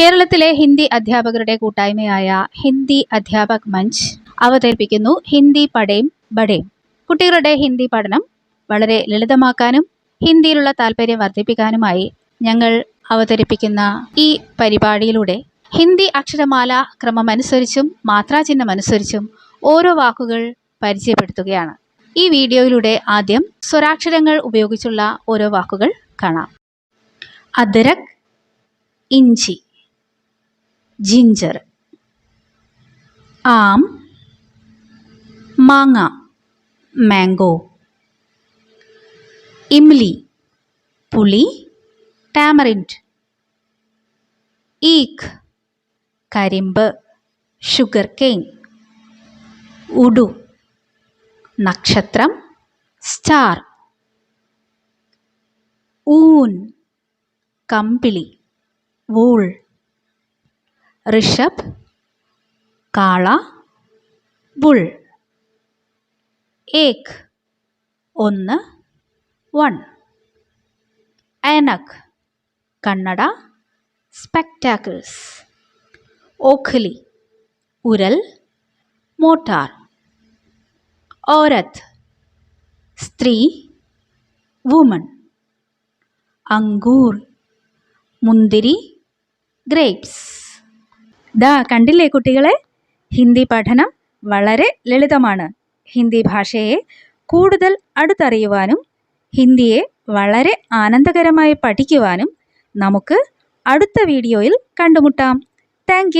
കേരളത്തിലെ ഹിന്ദി അധ്യാപകരുടെ കൂട്ടായ്മയായ ഹിന്ദി അധ്യാപക് മഞ്ച് അവതരിപ്പിക്കുന്നു ഹിന്ദി പടേം ബടേം. കുട്ടികളുടെ ഹിന്ദി പഠനം വളരെ ലളിതമാക്കാനും ഹിന്ദിയിലുള്ള താല്പര്യം വർദ്ധിപ്പിക്കാനുമായി ഞങ്ങൾ അവതരിപ്പിക്കുന്ന ഈ പരിപാടിയിലൂടെ ഹിന്ദി അക്ഷരമാല ക്രമമനുസരിച്ചും മാത്രാചിഹ്നമനുസരിച്ചും ഓരോ വാക്കുകൾ പരിചയപ്പെടുത്തുകയാണ്. ഈ വീഡിയോയിലൂടെ ആദ്യം സ്വരാക്ഷരങ്ങൾ ഉപയോഗിച്ചുള്ള ഓരോ വാക്കുകൾ കാണാം. അദരക് ഇഞ്ചി. ജിഞ്ചർ ആം മാങ്ങ മാംഗോ ഇംലി പുളി ടാമറിൻഡ് ഈക്ക് കരിമ്പ് ഷുഗർ കെയിൻ ഉഡു നക്ഷത്രം സ്റ്റാർ ഊൻ കമ്പിളി വൂൾ ഋഷഭ് കാള ബുൾ. ഏക് ഒന്ന് വൺ. ആനക് കണ്ണട സ്പെക്ടാക്കിൾസ്. ഓഖലി ഉരൽ മോട്ടാർ. ഓരത് സ്ത്രീ വുമൺ. അങ്കൂർ മുന്തിരി ഗ്രേപ്സ്. ദാ കണ്ടില്ലേ കുട്ടികളെ? ഹിന്ദി പഠനം വളരെ ലളിതമാണ്. ഹിന്ദി ഭാഷയെ കൂടുതൽ അടുത്തറിയുവാനും ഹിന്ദിയെ വളരെ ആനന്ദകരമായി പഠിക്കുവാനും നമുക്ക് അടുത്ത വീഡിയോയിൽ കണ്ടുമുട്ടാം. താങ്ക്